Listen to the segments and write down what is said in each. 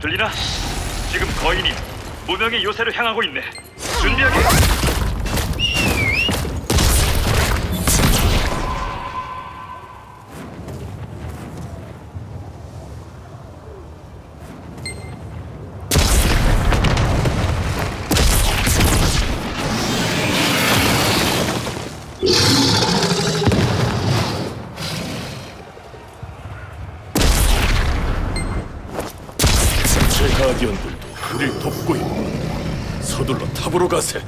들리나? 지금 거인이 무명의 요새로 향하고 있네. 준비하게. 가디언들도 우릴 돕고 있고 서둘러 탑으로 가세.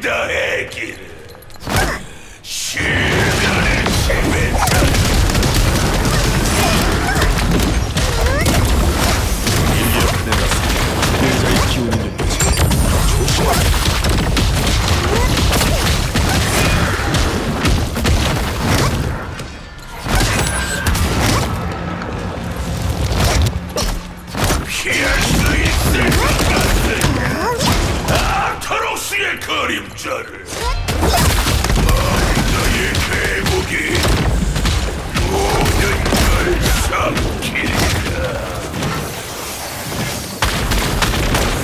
지금 그림자를. 너의 계곡이 모든 걸 삼킬까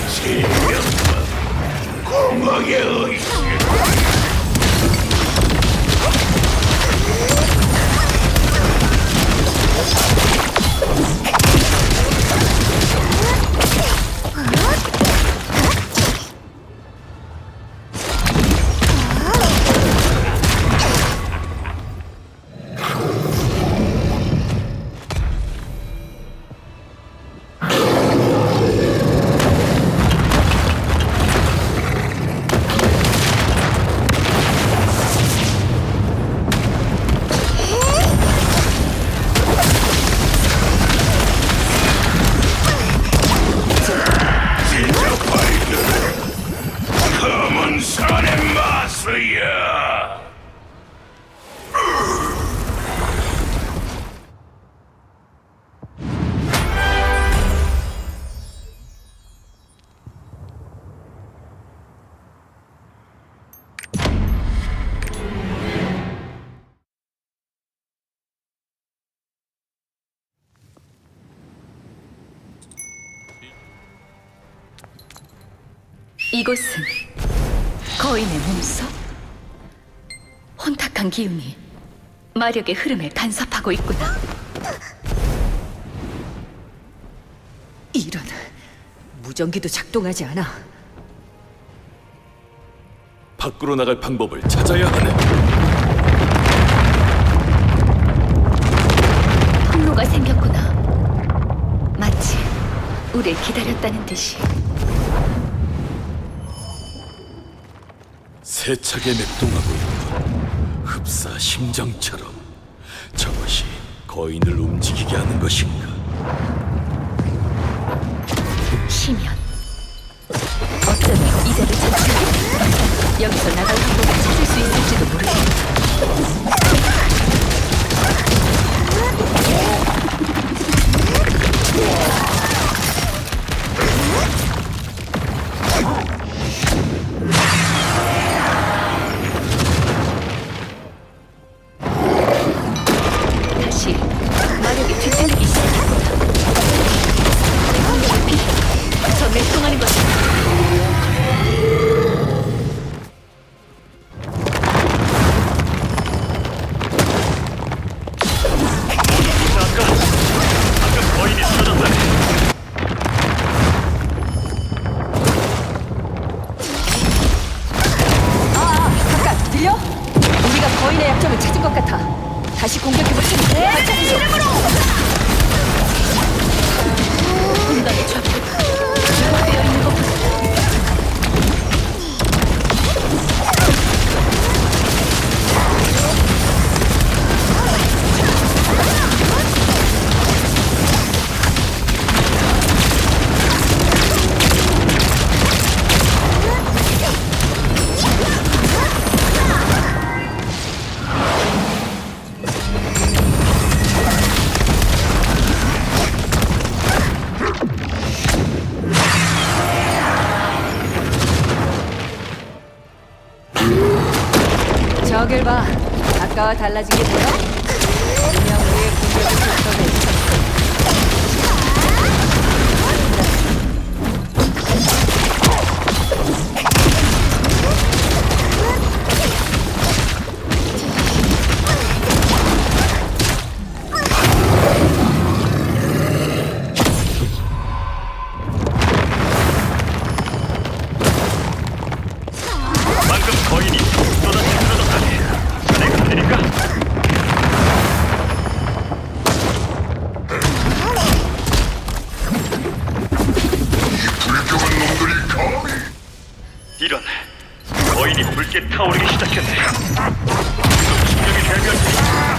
지명만 공황의 의식 이곳은 거인의 몸속? 혼탁한 기운이 마력의 흐름을 간섭하고 있구나. 이런 무전기도 작동하지 않아. 밖으로 나갈 방법을 찾아야 하네. 통로가 생겼구나. 마치 우릴 기다렸다는 듯이. 세차게 맥동하고 있고 흡사 심장처럼 저것이 거인을 움직이게 하는 것인가? 쉬면 어쩌면 이대로 잠시 여기서 나갈 공격해볼지. 네, 이름으로. 분단의 누가 되어 있는 것 저길 봐. 아까와 달라진 게 뭐야? 분명 우리의 공격을 있 붉게 타오르기 시작했네. 충격이 테니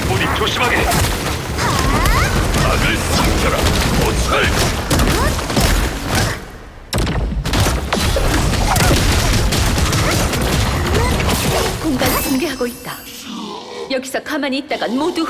모두 조심하게. 악을 삼켜라 못살 공간을 붕괴하고 있다. 여기서 가만히 있다간 모두